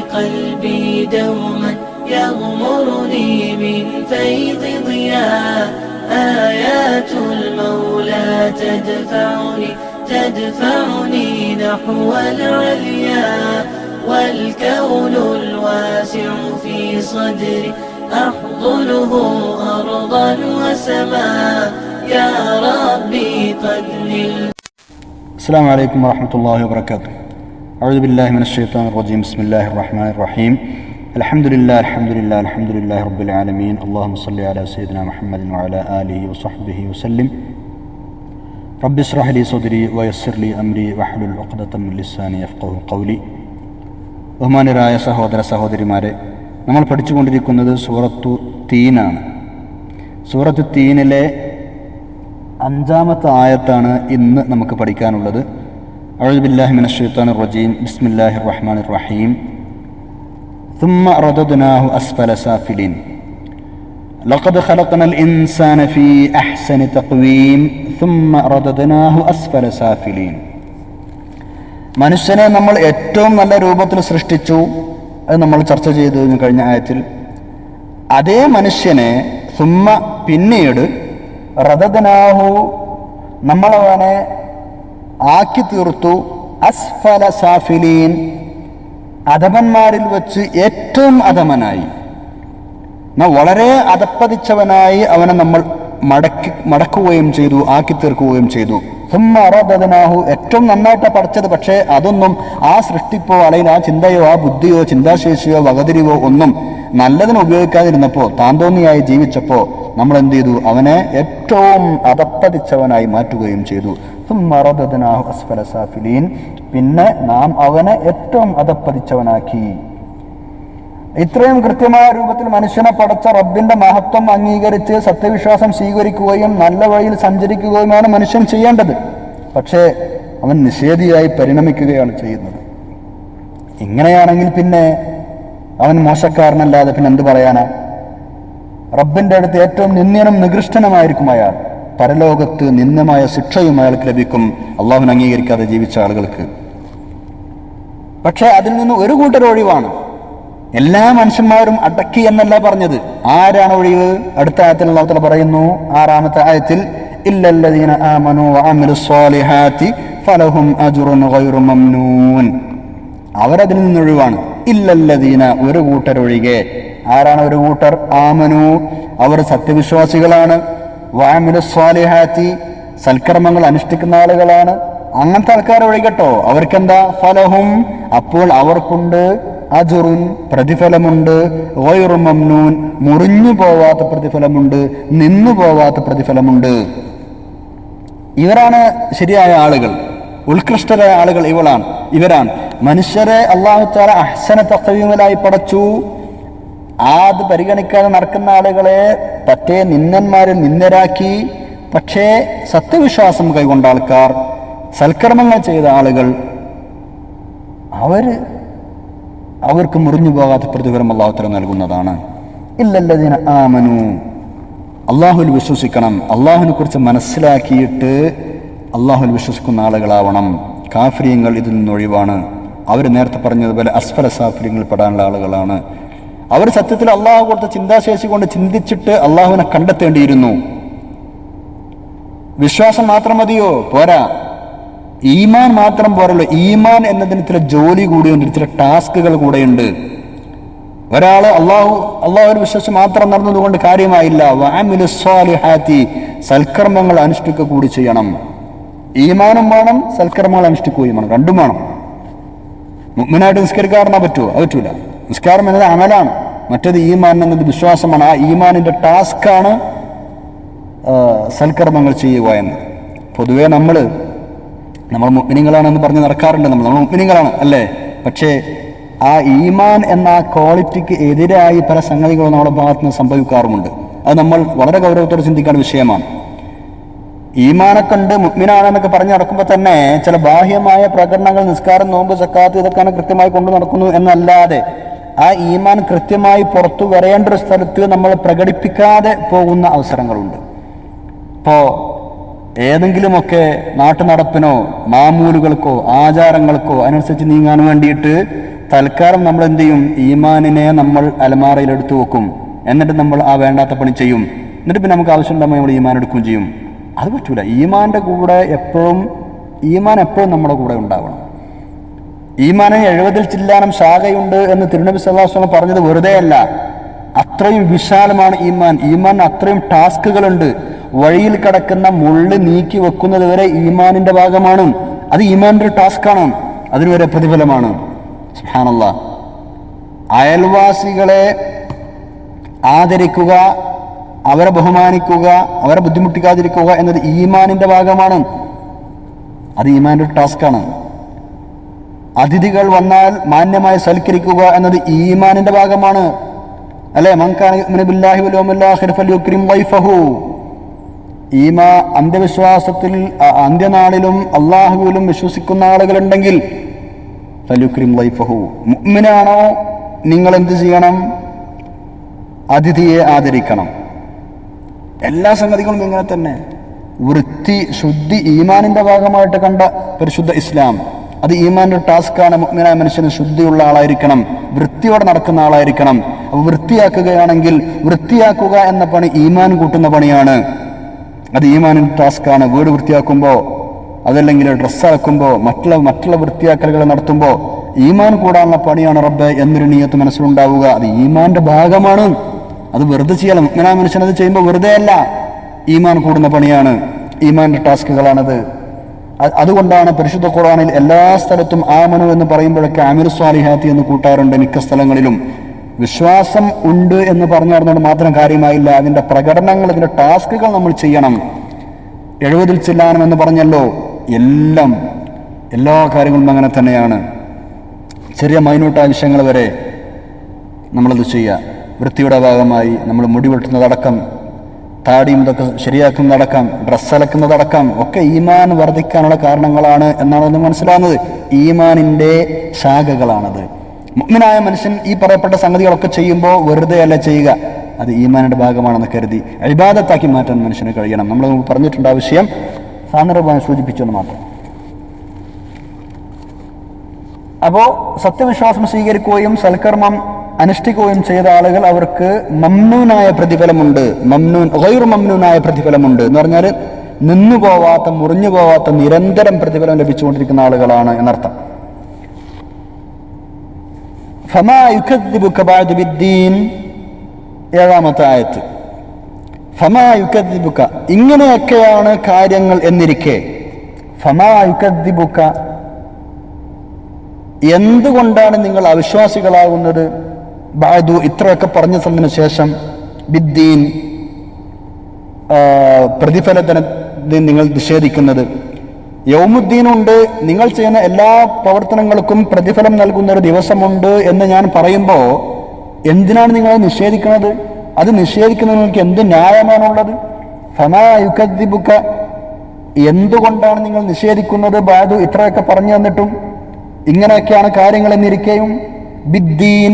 قلبي دوما يغمرني من فيض ضياء. آيات المولى تدفعني تدفعني نحو العليا. والكون الواسع في صدري أحضنه أرضا وسماء. يا ربي قد السلام عليكم ورحمة الله وبركاته. أعوذ بالله من الشيطان الرجيم بسم الله الرحمن الرحيم الحمد لله الحمد لله الحمد لله رب العالمين اللهم صل على سيدنا محمد وعلى آله وصحبه وسلم رب اشرح لي صدري ويسر لي أمري واحلل عقدة من لساني يفقه قولي ബഹുമാനരായ സഹോദര സഹോദരിമാരെ നമ്മൾ പഠിച്ചുകൊണ്ടിരിക്കുന്നത് സൂറത്തു തീനാണ് സൂറത്തു തീനിലെ അഞ്ചാമത്തെ ആയത്താണ് ഇന്ന് നമുക്ക് പഠിക്കാനുള്ളത് അഴുബില്ലാഹി മിനശ്ശൈത്താൻ റജീം ബിസ്മില്ലാഹി റഹ്മാൻ റഹീം ثم رددناه أسفل سافلين لقد خلقنا الإنسان في أحسن تقويم ثم رددناه أسفل سافلين മനുഷ്യനെ നമ്മൾ ഏറ്റവും നല്ല രൂപത്തിൽ സൃഷ്ടിച്ചു അത് നമ്മൾ ചർച്ച ചെയ്തു കഴിഞ്ഞ കഴിഞ്ഞ ആയത്തിൽ അതേ മനുഷ്യനെ സുമ്മ പിന്നീട് റദദനാഹു നമ്മളവനെ ആക്കി തീർത്തു. അസ്ഫല സാഫിലീൻ. അധമന്മാരിൽ വെച്ച് ഏറ്റവും അധമനായി. വളരെ അധപ്പതിച്ചവനായി അവനെ നമ്മൾ മടക്കി മടക്കുകയും ചെയ്തു ആക്കി തീർക്കുകയും ചെയ്തു. സുമ്മ ഏറ്റവും നന്നായിട്ട് പഠിച്ചത് പക്ഷേ അതൊന്നും ആ സൃഷ്ടിപ്പോ അല്ലെങ്കിൽ ആ ചിന്തയോ ആ ബുദ്ധിയോ ചിന്താശേഷിയോ വകതിരിവോ ഒന്നും നല്ലതിന് ഉപയോഗിക്കാതിരുന്നപ്പോ താന്തോന്നിയായി ജീവിച്ചപ്പോൾ നമ്മൾ എന്ത് ചെയ്തു? അവനെ ഏറ്റവും അതപ്പതിച്ചവനായി മാറ്റുകയും ചെയ്തു. സുമ്മ റദദനാഹു അസ്ഫല സാഫിലീൻ പിന്നെ നാം അവനെ ഏറ്റവും അധപ്പതിച്ചവനാക്കി. ഇത്രയും കൃത്യമായ രൂപത്തിൽ മനുഷ്യനെ പടച്ച റബ്ബിന്റെ മഹത്വം അംഗീകരിച്ച് സത്യവിശ്വാസം സ്വീകരിക്കുകയും നല്ല വഴിയിൽ സഞ്ചരിക്കുകയുമാണ് മനുഷ്യൻ ചെയ്യേണ്ടത്. പക്ഷേ അവൻ നിഷേധിയായി പരിണമിക്കുകയാണ് ചെയ്യുന്നത്. ഇങ്ങനെയാണെങ്കിൽ പിന്നെ അവൻ മോശക്കാരനല്ലാതെ പിന്നെ എന്ത് പറയാനാ? റബ്ബിന്റെ അടുത്ത് ഏറ്റവും നിന്ദ്യനും നികൃഷ്ടനുമായിരിക്കും അയാൾ. പരലോകത്ത് നിന്ദ്യമായ ശിക്ഷയും അയാൾക്ക് ലഭിക്കും. അള്ളാഹുവിനെ അംഗീകരിക്കാതെ ജീവിച്ച ആളുകൾക്ക്. പക്ഷേ അതിൽ നിന്ന് ഒരു കൂട്ടർ ഒഴിവാണ്. എല്ലാ മനുഷ്യന്മാരും അടക്കി എന്നല്ല പറഞ്ഞത്. ആരാണ് ഒഴിവ്? അടുത്ത ആയത്തിൽ അള്ളാഹുത്തല പറയുന്നു ആറാമത്തെ ആയത്തിൽ ഇല്ലല്ലദീന ഫലഹും അജ്റുൻ ഗൈറു മംനൂൻ. അവരതിൽ നിന്നൊഴിവാണ് ഇല്ലല്ലദീന ഒരു കൂട്ടർ ഒഴികെ ആരാണ് ഒരു കൂട്ടർ? ആമനു. അവർ സത്യവിശ്വാസികളാണ്. വാമിലു സ്വാലിഹാത്തി സൽക്കർമ്മങ്ങൾ അനുഷ്ഠിക്കുന്ന ആളുകളാണ്. അങ്ങനത്തെ ആൾക്കാർ ഒഴികട്ടോ അവർക്കെന്താ? ഫലഹും. അപ്പോൾ അവർക്കുണ്ട് അജുറുൻ പ്രതിഫലമുണ്ട്. ഓയുറുമംനൂൻ മുറിഞ്ഞു പോവാത്ത പ്രതിഫലമുണ്ട്. നിന്നു പോവാത്ത പ്രതിഫലമുണ്ട്. ഇവരാണ് ശരിയായ ആളുകൾ. ഉത്കൃഷ്ടരായ ആളുകൾ ഇവളാണ്. ഇവരാണ്. മനുഷ്യരെ അള്ളാഹുത്താല അഹ്സന തക്കവീമലായി പടച്ചു. അത് പരിഗണിക്കാതെ നടക്കുന്ന ആളുകളെ പറ്റേ നിന്നന്മാരിൽ നിന്നരാക്കി പക്ഷേ സത്യവിശ്വാസം കൈകൊണ്ട ആൾക്കാർ സൽക്കർമ്മങ്ങൾ ചെയ്ത ആളുകൾ അവർ അവർക്ക് മുറിഞ്ഞു പോകാത്ത പ്രതിഫലം അള്ളാഹുത്തരം നൽകുന്നതാണ്. ഇല്ലല്ലതിന് ആമനു അള്ളാഹുൽ വിശ്വസിക്കണം. അള്ളാഹുവിനെ കുറിച്ച് മനസ്സിലാക്കിയിട്ട് അള്ളാഹുൽ വിശ്വസിക്കുന്ന ആളുകളാവണം. കാഫര്യങ്ങൾ ഇതിൽ നിന്ന് ഒഴിവാണ്. അവർ നേരത്തെ പറഞ്ഞതുപോലെ അസ്ഫല സാഫര്യങ്ങളിൽ പെടാനുള്ള ആളുകളാണ്. അവർ സത്യത്തിൽ അള്ളാഹു കൊടുത്ത ചിന്താശേഷി കൊണ്ട് ചിന്തിച്ചിട്ട് അള്ളാഹുവിനെ കണ്ടെത്തേണ്ടിയിരുന്നു. വിശ്വാസം മാത്രം മതിയോ? പോരാ. ഈമാൻ മാത്രം പോരല്ലോ. ഈമാൻ എന്നതിന് ചില ജോലി കൂടിയുണ്ട് ചില ടാസ്കുകൾ കൂടെയുണ്ട്. ഒരാൾ അള്ളാഹു അള്ളാഹുവിന് വിശ്വസിച്ച് മാത്രം നടന്നതുകൊണ്ട് കാര്യമായില്ല. വാമിലുസ്വാലിഹാത്തി സൽക്കർമ്മങ്ങൾ അനുഷ്ഠിക്കുക കൂടി ചെയ്യണം. ഈമാനും വേണം സൽക്കർമ്മങ്ങൾ അനുഷ്ഠിക്കുകയും വേണം. രണ്ടും വേണം. മുഗ്മിനായിട്ട് നിസ്കരിക്കാറിനാ പറ്റുമോ അത് പറ്റൂല. നിസ്കാരം എന്നത് അമലാണ്. മറ്റത് ഈമാൻ എന്നത് വിശ്വാസമാണ്. ആ ഈമാനിന്റെ ടാസ്ക്കാണ് സൽക്കർമ്മങ്ങൾ ചെയ്യുക എന്ന് പൊതുവെ നമ്മൾ നമ്മൾ മുഗ്മിനിങ്ങളാണെന്ന് പറഞ്ഞ് നടക്കാറുണ്ട് നമ്മൾ. നമ്മൾ മുഗ്മിനിങ്ങളാണ് അല്ലേ? പക്ഷേ ആ ഈമാൻ എന്ന ആ ക്വാളിറ്റിക്ക് എതിരായി പല സംഗതികളും നമ്മുടെ ഭാഗത്ത് നിന്ന് സംഭവിക്കാറുമുണ്ട്. അത് നമ്മൾ വളരെ ഗൗരവത്തോടെ ചിന്തിക്കേണ്ട വിഷയമാണ്. ഈമാനെ കണ്ട് മുഗ്മിനാണെന്നൊക്കെ പറഞ്ഞ് നടക്കുമ്പോൾ തന്നെ ചില ബാഹ്യമായ പ്രകടനങ്ങൾ നിസ്കാരം നോമ്പ് സക്കാത്ത് ഇതൊക്കെയാണ് കൃത്യമായി കൊണ്ടു നടക്കുന്നു എന്നല്ലാതെ ആ ഈമാൻ കൃത്യമായി പുറത്തു വരേണ്ട ഒരു സ്ഥലത്ത് നമ്മൾ പ്രകടിപ്പിക്കാതെ പോകുന്ന അവസരങ്ങളുണ്ട്. ഇപ്പോ ഏതെങ്കിലുമൊക്കെ നാട്ടുനടപ്പിനോ മാമൂലുകൾക്കോ ആചാരങ്ങൾക്കോ അനുസരിച്ച് നീങ്ങാൻ വേണ്ടിയിട്ട് തൽക്കാലം നമ്മൾ എന്ത് ചെയ്യും? ഈമാനിനെ നമ്മൾ അലമാറയിൽ എടുത്തു വെക്കും. എന്നിട്ട് നമ്മൾ ആ വേണ്ടാത്ത പണി ചെയ്യും. എന്നിട്ട് പിന്നെ നമുക്ക് ആവശ്യമുണ്ടാകുമ്പോൾ നമ്മൾ ഈമാൻ എടുക്കുകയും ചെയ്യും. അത് പറ്റൂല. ഈമാന്റെ കൂടെ എപ്പോഴും ഈമാൻ എപ്പോഴും നമ്മുടെ കൂടെ ഉണ്ടാവണം. ഈമാനിന് എഴുപതിൽ ചില്ലാനം ശാഖയുണ്ട് എന്ന് തിരുനബി സല്ലാസ്വലം പറഞ്ഞത് വെറുതെ അല്ല. അത്രയും വിശാലമാണ് ഈമാൻ. ഈമാൻ അത്രയും ടാസ്കുകളുണ്ട്. വഴിയിൽ കിടക്കുന്ന മുള്ള് നീക്കി വെക്കുന്നത് വരെ ഈമാനിന്റെ ഭാഗമാണ്. അത് ഈമാന്റെ ഒരു ടാസ്ക്കാണ് അതിന് വരെ പ്രതിഫലമാണ്. സുഹാനല്ല അയൽവാസികളെ ആദരിക്കുക അവരെ ബഹുമാനിക്കുക അവരെ ബുദ്ധിമുട്ടിക്കാതിരിക്കുക എന്നത് ഈമാനിന്റെ ഭാഗമാണ്. അത് ഈമാന്റെ ഒരു ടാസ്ക്കാണ് അതിഥികൾ വന്നാൽ മാന്യമായി സൽക്കരിക്കുക എന്നത് ഈമാനിന്റെ ഭാഗമാണ്. അല്ലെ? ഈമാ അന്ത്യവിശ്വാസത്തിൽ അന്ത്യനാളിലും അള്ളാഹുവിലും വിശ്വസിക്കുന്ന ആളുകളുണ്ടെങ്കിൽ ഫലുക്രിം ലൈഫഹു മുഅ്മിനാണോ? നിങ്ങൾ എന്ത് ചെയ്യണം? അതിഥിയെ ആദരിക്കണം. എല്ലാ സംഗതികളും ഇങ്ങനെ തന്നെ. വൃത്തി ശുദ്ധി ഈമാനിന്റെ ഭാഗമായിട്ട് കണ്ട പരിശുദ്ധ ഇസ്ലാം. അത് ഈമാന്റെ ടാസ്ക്കാണ് മുഗ്മിനായ മനുഷ്യന് ശുദ്ധിയുള്ള ആളായിരിക്കണം വൃത്തിയോടെ നടക്കുന്ന ആളായിരിക്കണം. അപ്പൊ വൃത്തിയാക്കുകയാണെങ്കിൽ വൃത്തിയാക്കുക എന്ന പണി ഈമാൻ കൂട്ടുന്ന പണിയാണ്. അത് ഈമാനിന്റെ ടാസ്ക്കാണ്. വീട് വൃത്തിയാക്കുമ്പോൾ അതല്ലെങ്കിൽ ഡ്രസ്സ് അലക്കുമ്പോൾ മറ്റുള്ള മറ്റുള്ള വൃത്തിയാക്കലുകൾ നടത്തുമ്പോൾ ഈമാൻ കൂടാനുള്ള പണിയാണ് റബ്ബ് എന്നൊരു നീയത്ത് മനസ്സിലുണ്ടാവുക. അത് ഈമാന്റെ ഭാഗമാണ്. അത് വെറുതെ ചെയ്യണം മുഗ്മിനായ മനുഷ്യൻ അത് ചെയ്യുമ്പോൾ വെറുതെ അല്ല ഈമാൻ കൂടുന്ന പണിയാണ്. ഈമാന്റെ ടാസ്കുകളാണത് അതുകൊണ്ടാണ് പരിശുദ്ധ ഖുർആനിൽ എല്ലാ സ്ഥലത്തും ആമനു എന്ന് പറയുമ്പോഴൊക്കെ അമിർ സ്വാലിഹാത്തി എന്ന് കൂട്ടാറുണ്ട് മിക്ക സ്ഥലങ്ങളിലും. വിശ്വാസം ഉണ്ട് എന്ന് പറഞ്ഞു നടന്നുകൊണ്ട് മാത്രം കാര്യമായില്ല. അതിന്റെ പ്രകടനങ്ങൾ അതിന്റെ ടാസ്കുകൾ നമ്മൾ ചെയ്യണം. എഴുപതിൽ ചെല്ലാനം എന്ന് പറഞ്ഞല്ലോ. എല്ലാം എല്ലാ കാര്യങ്ങളും അങ്ങനെ തന്നെയാണ്. ചെറിയ മൈന്യൂട്ടായ ആവശ്യങ്ങൾ വരെ നമ്മളത് ചെയ്യുക. വൃത്തിയുടെ ഭാഗമായി നമ്മൾ മുടി വെട്ടുന്നതടക്കം താടിയും ഇതൊക്കെ ശരിയാക്കുന്നതടക്കം ഡ്രസ്സ് അലക്കുന്നതടക്കം ഒക്കെ ഈമാൻ വർദ്ധിക്കാനുള്ള കാരണങ്ങളാണ് എന്നാണ് നമ്മൾ മനസ്സിലാവുന്നത്. ഈമാനിന്റെ ശാഖകളാണത്. മുഗ്മിനായ മനുഷ്യൻ ഈ പറയപ്പെട്ട സംഗതികളൊക്കെ ചെയ്യുമ്പോൾ വെറുതെ അല്ല ചെയ്യുക. അത് ഈമാനിന്റെ ഭാഗമാണെന്ന് കരുതി അഴിബാദത്താക്കി മാറ്റാൻ മനുഷ്യന് കഴിയണം. നമ്മൾ പറഞ്ഞിട്ടുണ്ട് ആ വിഷയം. സാന്ദർഭമായി സൂചിപ്പിച്ചെന്ന് മാത്രം. അപ്പോ സത്യവിശ്വാസം സ്വീകരിക്കുകയും സൽക്കർമ്മം അനുഷ്ഠിക്കുകയും ചെയ്ത ആളുകൾ അവർക്ക് മമ്നൂനായ പ്രതിഫലമുണ്ട്. മംനൂൻ ഗൈർ മംനൂനായ പ്രതിഫലമുണ്ട് എന്ന് പറഞ്ഞാൽ നിന്നു പോവാത്ത മുറിഞ്ഞു പോവാത്ത നിരന്തരം പ്രതിഫലം ലഭിച്ചുകൊണ്ടിരിക്കുന്ന ആളുകളാണ് എന്നർത്ഥം. ഏഴാമത്തെ ആയത്ത്. ഫമാ യുക്കദ്ദിബുക ഇങ്ങനെയൊക്കെയാണ് കാര്യങ്ങൾ എന്നിരിക്കെ. ഫമാ യുക്കദ്ദിബുക എന്തുകൊണ്ടാണ് നിങ്ങൾ അവിശ്വാസികളാകുന്നത്? ബാദു ഇത്രയൊക്കെ പറഞ്ഞു തന്നതിന് ശേഷം ബിദ്ദീൻ പ്രതിഫലത്തിന് നിങ്ങൾ നിഷേധിക്കുന്നത്. യൗമുദ്ദീനുണ്ട് നിങ്ങൾ ചെയ്യുന്ന എല്ലാ പ്രവർത്തനങ്ങൾക്കും പ്രതിഫലം നൽകുന്ന ഒരു ദിവസമുണ്ട് എന്ന് ഞാൻ പറയുമ്പോൾ എന്തിനാണ് നിങ്ങൾ നിഷേധിക്കുന്നത്? അത് നിഷേധിക്കുന്ന നിങ്ങൾക്ക് എന്ത് ന്യായമാണുള്ളത്? ഫമാ യുക്കദ്ദിബുക എന്തുകൊണ്ടാണ് നിങ്ങൾ നിഷേധിക്കുന്നത്? ബാദു ഇത്രയൊക്കെ പറഞ്ഞു തന്നിട്ടും ഇങ്ങനെയൊക്കെയാണ് കാര്യങ്ങൾ എന്നിരിക്കെയും. ബിദ്ദീൻ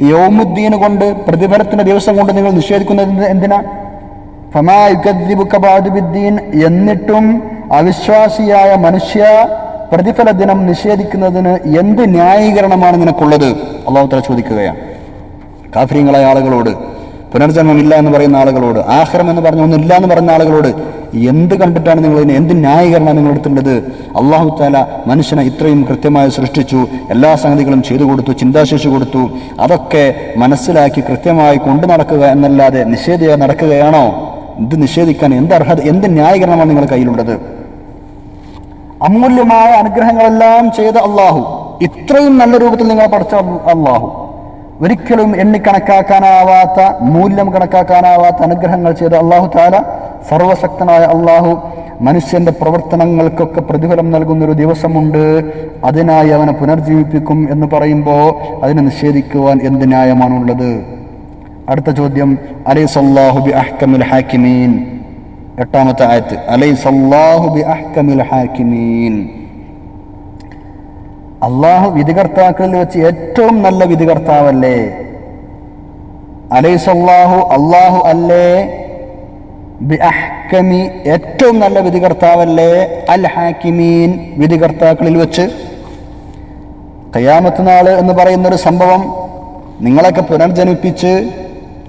യൗമുദ്ദീൻ കൊണ്ട് പ്രതിഫലത്തിന്റെ ദിവസം കൊണ്ട് നിങ്ങൾ നിഷേധിക്കുന്നത് എന്തിനാ? ഫമാ എന്നിട്ടും അവിശ്വാസിയായ മനുഷ്യ പ്രതിഫല ദിനം നിഷേധിക്കുന്നതിന് എന്ത് ന്യായീകരണമാണ് നിനക്കുള്ളത്? അള്ളാഹുത്തല തല ചോദിക്കുകയാണ്. കാഫര്യങ്ങളായ ആളുകളോട് പുനർജന്മമില്ല എന്ന് പറയുന്ന ആളുകളോട് ആഹ്റം എന്ന് പറഞ്ഞ ഒന്നില്ല എന്ന് പറഞ്ഞ ആളുകളോട് എന്ത് കണ്ടിട്ടാണ് നിങ്ങൾ ഇതിന് എന്ത് ന്യായീകരണം നിങ്ങൾ എടുത്തിട്ടുള്ളത്? അള്ളാഹു താല മനുഷ്യനെ ഇത്രയും കൃത്യമായി സൃഷ്ടിച്ചു എല്ലാ സംഗതികളും ചെയ്തു കൊടുത്തു ചിന്താശേഷി കൊടുത്തു. അതൊക്കെ മനസ്സിലാക്കി കൃത്യമായി കൊണ്ടു നടക്കുക എന്നല്ലാതെ നിഷേധിക്കുക നടക്കുകയാണോ? ഇത് നിഷേധിക്കാൻ എന്ത് അർഹത എന്ത് ന്യായീകരണമാണ് നിങ്ങളുടെ കയ്യിലുള്ളത്? അമൂല്യമായ അനുഗ്രഹങ്ങളെല്ലാം ചെയ്ത അള്ളാഹു. ഇത്രയും നല്ല രൂപത്തിൽ നിങ്ങൾ പഠിച്ച അള്ളാഹു. ഒരിക്കലും എണ്ണിക്കണക്കാക്കാനാവാത്ത മൂല്യം കണക്കാക്കാനാവാത്ത അനുഗ്രഹങ്ങൾ ചെയ്ത അള്ളാഹു താല സർവശക്തനായ അള്ളാഹു മനുഷ്യന്റെ പ്രവർത്തനങ്ങൾക്കൊക്കെ പ്രതിഫലം നൽകുന്നൊരു ദിവസമുണ്ട്. അതിനായി അവനെ പുനർജീവിപ്പിക്കും എന്ന് പറയുമ്പോൾ അതിനെ നിഷേധിക്കുവാൻ എന്ത് ന്യായമാണുള്ളത്? അടുത്ത ചോദ്യം അലൈസല്ലാഹു ബി അഹ്കമുൽ ഹാക്കിമീൻ. എട്ടാമത്തെ ആയത്ത് അലൈസല്ലാഹു ബി അഹ്കമുൽ ഹാക്കിമീൻ. അള്ളാഹു വിധികർത്താക്കളിൽ വെച്ച് ഏറ്റവും നല്ല വിധികർത്താവല്ലേ? അലൈസല്ലാഹു അള്ളാഹു അല്ലേ? അഹ്കമി ഏറ്റവും നല്ല വിധികർത്താവല്ലേ അൽ ഹാക്കിമീൻ വിധികർത്താക്കളിൽ വെച്ച്. കയ്യാമത്ത് നാൾ എന്ന് പറയുന്ന ഒരു സംഭവം നിങ്ങളൊക്കെ പുനർജനിപ്പിച്ച്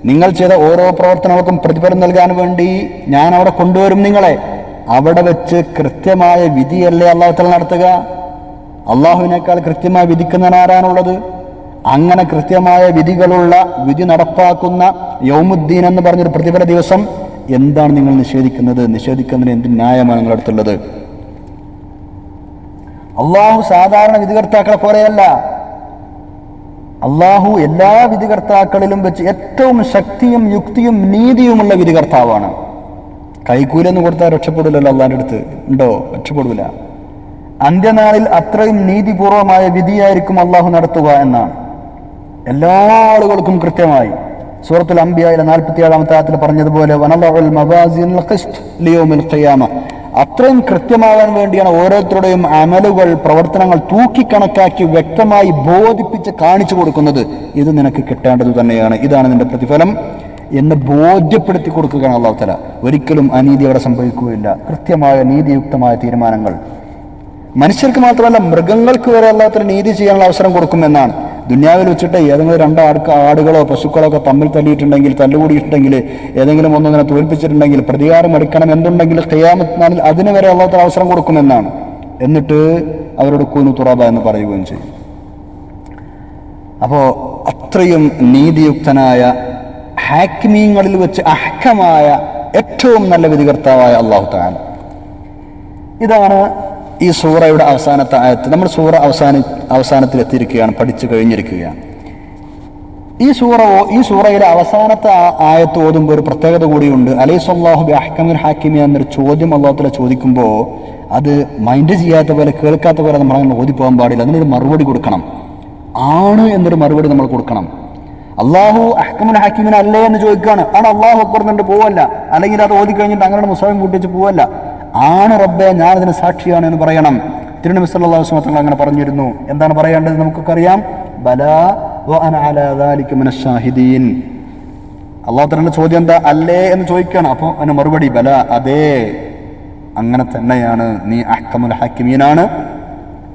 നിങ്ങൾ ചെയ്ത ഓരോ പ്രവർത്തനങ്ങൾക്കും പ്രതിഫലം നൽകാൻ വേണ്ടി ഞാൻ അവിടെ കൊണ്ടുവരും നിങ്ങളെ. അവിടെ വെച്ച് കൃത്യമായ വിധിയല്ലേ അള്ളാഹുത്തല നടത്തുക. അള്ളാഹുവിനേക്കാൾ കൃത്യമായി വിധിക്കുന്നവനാരാണുള്ളത് അങ്ങനെ കൃത്യമായ വിധികളുള്ള വിധി നടപ്പാക്കുന്ന യൗമുദ്ദീൻ എന്ന് പറഞ്ഞൊരു പ്രതിഫല ദിവസം എന്താണ് നിങ്ങൾ നിഷേധിക്കുന്നത്? നിഷേധിക്കുന്നതിന് എന്ത് ന്യായമാണ് നിങ്ങളുടെ അടുത്തുള്ളത്? അള്ളാഹു സാധാരണ വിധികർത്താക്കളെ പോലെയല്ല. അള്ളാഹു എല്ലാ വിധികർത്താക്കളിലും വെച്ച് ഏറ്റവും ശക്തിയും യുക്തിയും നീതിയുമുള്ള വിധികർത്താവാണ്. കൈക്കൂലെന്ന് കൊടുത്താൽ രക്ഷപ്പെടില്ലല്ലോ അള്ളാന്റെ അടുത്ത്. ഉണ്ടോ? രക്ഷപ്പെടില്ല അന്ത്യനാളിൽ അത്രയും നീതിപൂർവമായ വിധിയായിരിക്കും അള്ളാഹു നടത്തുക എന്നാണ്. എല്ലാ ആളുകൾക്കും കൃത്യമായി. സൂറത്തുൽ അംബിയയിലെ നാൽപ്പത്തി ഏഴാമത്തെ ആയത്തിൽ പറഞ്ഞതുപോലെ അത്രയും കൃത്യമാവാൻ വേണ്ടിയാണ് ഓരോരുത്തരുടെയും അമലുകൾ പ്രവർത്തനങ്ങൾ തൂക്കിക്കണക്കാക്കി വ്യക്തമായി ബോധിപ്പിച്ച് കാണിച്ചു കൊടുക്കുന്നത്. ഇത് നിനക്ക് കിട്ടേണ്ടത് തന്നെയാണ്. ഇതാണ് നിന്റെ പ്രതിഫലം എന്ന് ബോധ്യപ്പെടുത്തി കൊടുക്കുകയാണ് അള്ളാഹു തല ഒരിക്കലും അനീതി അവിടെ സംഭവിക്കുകയില്ല. കൃത്യമായ നീതിയുക്തമായ തീരുമാനങ്ങൾ. മനുഷ്യർക്ക് മാത്രമല്ല മൃഗങ്ങൾക്ക് വരെ അല്ലാത്ത നീതി ചെയ്യാനുള്ള അവസരം കൊടുക്കുമെന്നാണ് ദുന്യാവിൽ വെച്ചിട്ട് ഏതെങ്കിലും രണ്ട് ആൾക്ക് ആടുകളോ പശുക്കളോ ഒക്കെ തമ്മിൽ തല്ലിയിട്ടുണ്ടെങ്കിൽ തല്ലുകൂടിയിട്ടുണ്ടെങ്കിൽ ഏതെങ്കിലും ഒന്നിങ്ങനെ തോൽപ്പിച്ചിട്ടുണ്ടെങ്കിൽ പ്രതികാരം എടുക്കണം എന്തുണ്ടെങ്കിൽ ഖിയാമത്ത് നാളിൽ അതിന് വരെ അല്ലാത്ത അവസരം കൊടുക്കുമെന്നാണ്. എന്നിട്ട് അവരോട് കൂനു തുറാബ എന്ന് പറയുകയും ചെയ്യും. അപ്പോൾ അത്രയും നീതിയുക്തനായ ഹാക്മീങ്ങളിൽ വെച്ച് അഹക്കമായ ഏറ്റവും നല്ല വിധികർത്താവായ അള്ളാഹു താൻ ഇതാണ് ഈ സൂറയുടെ അവസാനത്തെ ആയത്ത് നമ്മൾ സൂറ അവസാന അവസാനത്തിൽ എത്തിയിരിക്കുകയാണ് പഠിച്ചു കഴിഞ്ഞിരിക്കുകയാണ്. ഈ സൂറ ഈ സൂറയിലെ അവസാനത്തെ ആയത്ത് ഓതുമ്പോൾ ഒരു പ്രത്യേകത കൂടിയുണ്ട്. അലൈസല്ലാഹു ബി അഹ്കമുൽ ഹാക്കിമി എന്നൊരു ചോദ്യം അള്ളാഹുത്തല ചോദിക്കുമ്പോൾ അത് മൈൻഡ് ചെയ്യാത്ത പോലെ കേൾക്കാത്ത പോലെ നമ്മൾ ഓതിപ്പോകാൻ പാടില്ല. അതിനൊരു മറുപടി കൊടുക്കണം. ആണ് എന്നൊരു മറുപടി നമ്മൾ കൊടുക്കണം. അള്ളാഹു അഹ്കമുൽ ഹാക്കിമിന് അല്ലേ എന്ന് ചോദിക്കുകയാണ്. ആണ് അള്ളാഹു അക്ബർ പോവല്ല. അല്ലെങ്കിൽ അത് ഓതി കഴിഞ്ഞിട്ട് അങ്ങനെ മുസ്ലിം കൂട്ടിച്ച് പോവല്ല. ആണ് റബ്ബെ ഞാനതിന് സാക്ഷിയാണ് എന്ന് പറയണം. തിരുനബി സല്ലല്ലാഹു അലൈഹി വസല്ലം അങ്ങനെ പറഞ്ഞിരുന്നു. എന്താണ് പറയേണ്ടത് നമുക്കൊക്കെ അറിയാം ബലാ വ അന അലാ മിന ഷാഹിദീൻ ചോദ്യം എന്താ? അല്ലേ എന്ന് ചോദിക്കുകയാണ് അപ്പോൾ അതിന് മറുപടി ബല അതേ. അങ്ങനെ തന്നെയാണ്. നീ അഹ്കമുൽ ഹാക്കിമീനാണ്.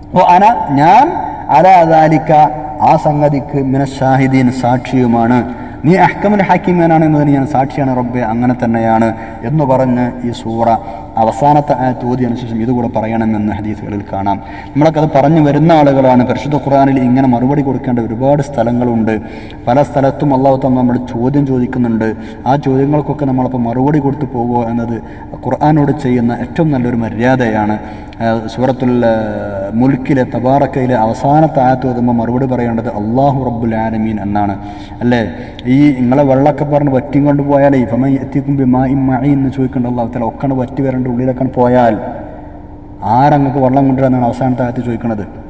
അപ്പോൾ അന ഞാൻ അലാദാലിക്ക ആ സംഗതിക്ക് മിനഷാഹിദീൻ സാക്ഷിയുമാണ്. നീ അഹ്കമുൽ ഹാക്കിമേനാണ് എന്നതിന് ഞാൻ സാക്ഷിയാണ് റബ്ബെ അങ്ങനെ തന്നെയാണ് എന്ന് പറഞ്ഞ് ഈ സൂറ അവസാനത്തെ ആ തോതി ശേഷം ഇതുകൂടെ പറയണമെന്ന് ഹദീസുകളിൽ കാണാം. നമ്മളൊക്കെ അത് പറഞ്ഞു വരുന്ന ആളുകളാണ്. പരിശുദ്ധ ഖുർആനിൽ ഇങ്ങനെ മറുപടി കൊടുക്കേണ്ട ഒരുപാട് സ്ഥലങ്ങളുണ്ട്. പല സ്ഥലത്തും അള്ളാഹുത്തം നമ്മൾ ചോദ്യം ചോദിക്കുന്നുണ്ട്. ആ ചോദ്യങ്ങൾക്കൊക്കെ നമ്മളപ്പോൾ മറുപടി കൊടുത്തു പോകുക എന്നത് ഖുർആാനോട് ചെയ്യുന്ന ഏറ്റവും നല്ലൊരു മര്യാദയാണ്. സൂറത്തുൽ മുൽക്കിലെ തബാറക്കയിലെ അവസാനത്തെ ആയത്ത് ഓതുമ്പോൾ മറുപടി പറയേണ്ടത് അള്ളാഹു റബ്ബുൽ ആലമീൻ എന്നാണ്. അല്ലേ? ഈ നിങ്ങളെ വെള്ളമൊക്കെ പറഞ്ഞ് വറ്റിയും കൊണ്ട് പോയാലേ ഫമ എത്തിക്കും മായി മായി എന്ന് ചോദിക്കേണ്ട അള്ളാഹു തല ഒക്കെ വറ്റി വരേണ്ട ഉള്ളിലൊക്കെ പോയാൽ ആരങ്ങൾക്ക് വെള്ളം കൊണ്ടുവരാന്നാണ് അവസാനത്തെ ആയത്ത് ചോദിക്കുന്നത്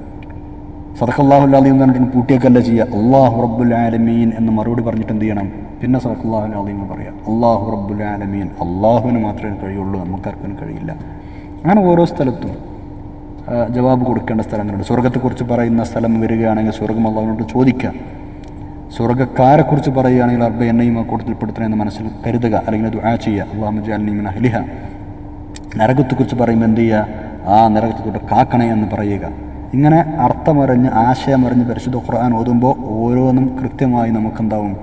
സദഖല്ലാഹുല്ലാദി എന്ന് പറഞ്ഞിട്ട് പൂട്ടിയൊക്കെയല്ല ചെയ്യുക അള്ളാഹു റബ്ബുൽ ആലമീൻ എന്ന് മറുപടി പറഞ്ഞിട്ട് എന്ത് ചെയ്യണം? പിന്നെ സദഖല്ലാഹുല്ലാദി എന്ന് പറയുക അള്ളാഹു റബ്ബുൽ ആലമീൻ. അള്ളാഹുവിന് മാത്രമേ കഴിയുള്ളൂ. നമുക്കാർക്കും കഴിയില്ല. അങ്ങനെ ഓരോ സ്ഥലത്തും ജവാബ് കൊടുക്കേണ്ട സ്ഥലങ്ങളുണ്ട്. സ്വർഗത്തെക്കുറിച്ച് പറയുന്ന സ്ഥലം വരികയാണെങ്കിൽ സ്വർഗം അള്ളാഹുവിനോട് ചോദിക്കാം. സ്വർഗക്കാരെക്കുറിച്ച് പറയുകയാണെങ്കിൽ അർബ എന്നെയും ആ കൂട്ടത്തിൽപ്പെടുത്തണമെന്ന് മനസ്സിൽ കരുതുക. അല്ലെങ്കിൽ ദുആ ചെയ്യുക. അള്ളാഹു ഹലിഹ അഹ്ലിഹ. നരകത്തെക്കുറിച്ച് പറയുമ്പോൾ എന്ത് ചെയ്യുക? ആ നരകത്തെക്കൂട്ട് കാക്കണേ എന്ന് പറയുക. ഇങ്ങനെ അർത്ഥമറിഞ്ഞ് ആശയമറിഞ്ഞ് പരിശുദ്ധ ഖുർആൻ ഓതുമ്പോൾ ഓരോന്നും കൃത്യമായി നമുക്കെന്താവും?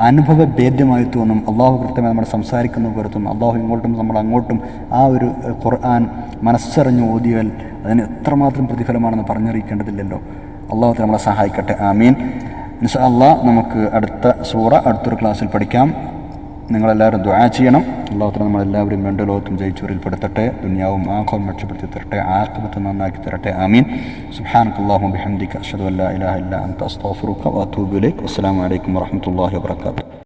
അനുഭവഭേദ്യമായി തോന്നും അള്ളാഹു കൃത്യമായി നമ്മൾ സംസാരിക്കുന്ന പോലെ തോന്നും അള്ളാഹു ഇങ്ങോട്ടും നമ്മൾ അങ്ങോട്ടും ആ ഒരു ഖുർആൻ മനസ്സറിഞ്ഞ് ഓതിയാൽ അതിന് എത്രമാത്രം പ്രതിഫലമാണെന്ന് പറഞ്ഞറിയിക്കേണ്ടതില്ലല്ലോ. അള്ളാഹു നമ്മളെ സഹായിക്കട്ടെ. ആമീൻ. ഇൻഷാ നമുക്ക് അടുത്ത സൂറ അടുത്തൊരു ക്ലാസ്സിൽ പഠിക്കാം. നിങ്ങളെല്ലാവരും ദുആ ചെയ്യണം. അള്ളാഹുത്തല നമ്മളെല്ലാവരും രണ്ട് ലോകത്തും ജയിച്ചവരിൽ പെടുത്തട്ടെ ദുനിയാവും ആഖവും രക്ഷപ്പെടുത്തി തരട്ടെ ആഖിബത്ത് നന്നാക്കി തരട്ടെ. ആമീൻ. സുഹാൻ ബിഹംദിക. അഷ്ഹദു അല്ലാ ഇലാഹ ഇല്ല അൻത. അസ്തഗ്ഫിറുക അസ്സലാമു അലൈക്കും വറഹ്മത്തുള്ളാഹി